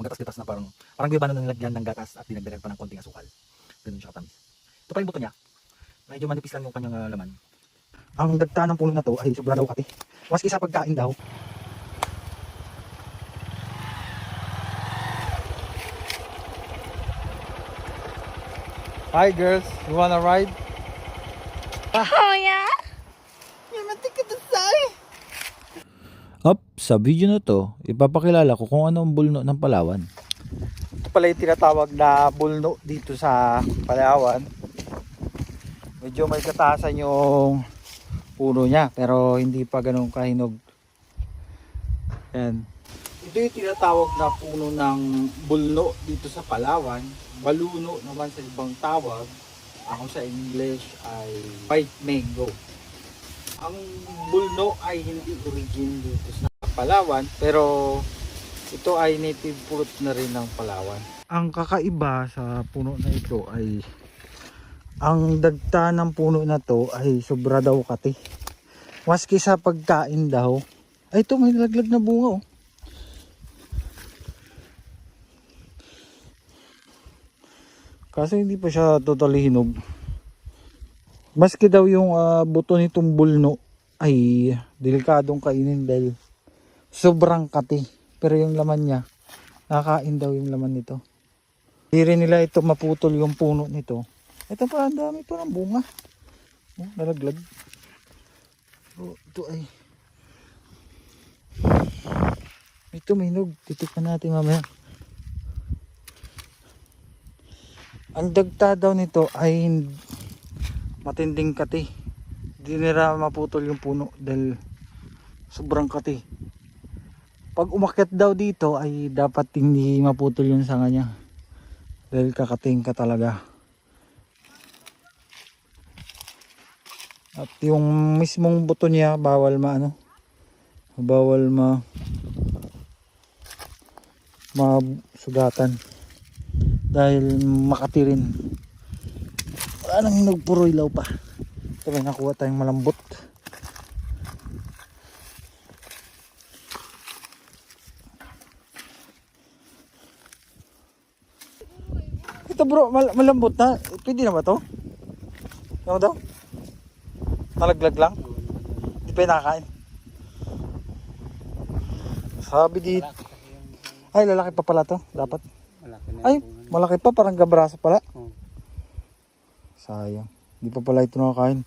Magatas-gatas na parang, parang guyabano na nilagyan ng gatas at dinagdagan pa ng konting asukal. Ganun siya katamis. Ito pa yung buto niya. Medyo manipis lang yung kanyang ah, laman. Ang dagta ng puno na to ay sobra daw kati. Maski sa pagkain daw. Hi girls, you wanna ride? Oh yeah? Up, sa video na to, ipapakilala ko kung ano ang bulno ng Palawan. Ito pala yung tinatawag na bulno dito sa Palawan. Medyo may katasan yung puno niya pero hindi pa ganun kahinog. Yan. Ito yung tinatawag na puno ng bulno dito sa Palawan. Baluno naman sa ibang tawag. Ako sa English ay white mango. Ang bulno ay hindi origin dito sa Palawan pero ito ay native fruit na rin ng Palawan. Ang kakaiba sa puno na ito ay ang dagta ng puno na to ay sobra daw kati. Maski sa pagkain daw. Ay ito may laglag na bunga oh. Kaso hindi pa siya totally hinog. Maski daw yung ah, buto nitong bulno ay delikadong kainin dahil sobrang kati. Pero yung laman niya, nakakain daw yung laman nito. Hindi nila ito maputol yung puno nito. Ito pa, ang dami pa ng bunga. Oh, nalaglag. Oh, ito ay... Ito may hinog. Titikman natin mamaya. Ang dagta daw nito ay matinding kati. Hindi nila maputol yung puno dahil sobrang kati. Pag umakyat daw dito ay dapat hindi maputol yung sanga niya. Dahil kakating ka talaga. At yung mismong buto niya bawal maano. Bawal ma masugatan. Dahil makati rin. Wala nang hinog puro ilaw pa. May nakuha tayong malambot. Ito bro, mal malambot na. Pwede na ba to? Ano daw? Nalaglag lang? Hindi pa nakakain. Sabi dito. Ay, lalaki pa pala to. Dapat. Ay, malaki pa. Parang gabraso pala. Sayang. Hindi pa pala ito nakakain.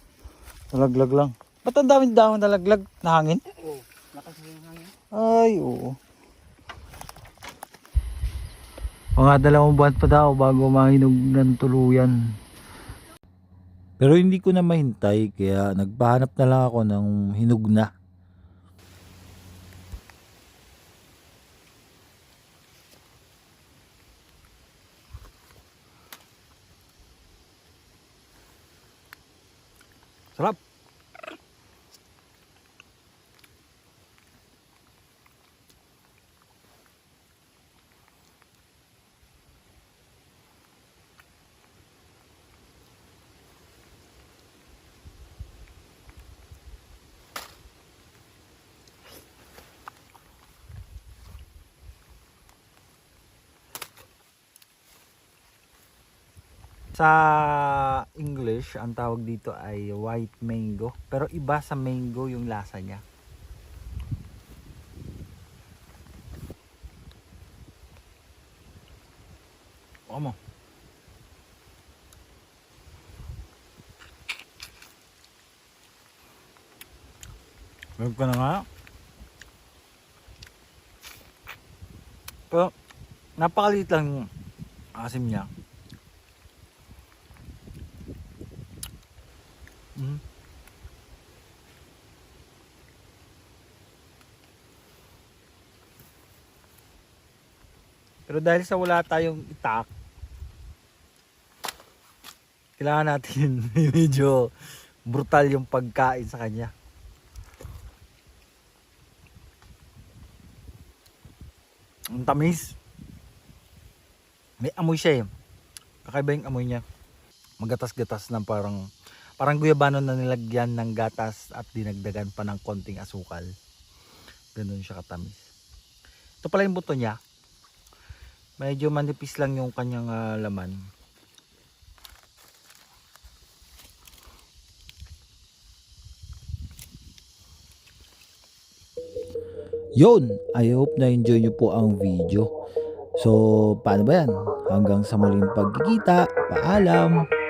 Nalaglag lang. Ba't ang daming dahon nalaglag? Nahangin? Ay, oo. Mga dalawang buwan pa daw bago mahinog ng tuluyan. Pero hindi ko na mahintay kaya nagpahanap na lang ako ng hinog na. Sarap! Sa English, ang tawag dito ay white mango. Pero iba sa mango yung lasa niya. Ano? Meron ka na nga. Pero, napakaliit lang yung asim niya. Pero dahil sa wala tayong itak, kailangan natin medyo brutal yung pagkain sa kanya. Ang tamis. May amoy siya eh. Kakaiba yung amoy niya. Magatas-gatas ng parang Parang guyabano na nilagyan ng gatas at dinagdagan pa ng konting asukal. Ganun siya katamis. Ito pala yung buto niya. Medyo manipis lang yung kanyang ah, laman. Yun, I hope na enjoy nyo po ang video. So, paano ba yan? Hanggang sa muling pagkikita, paalam!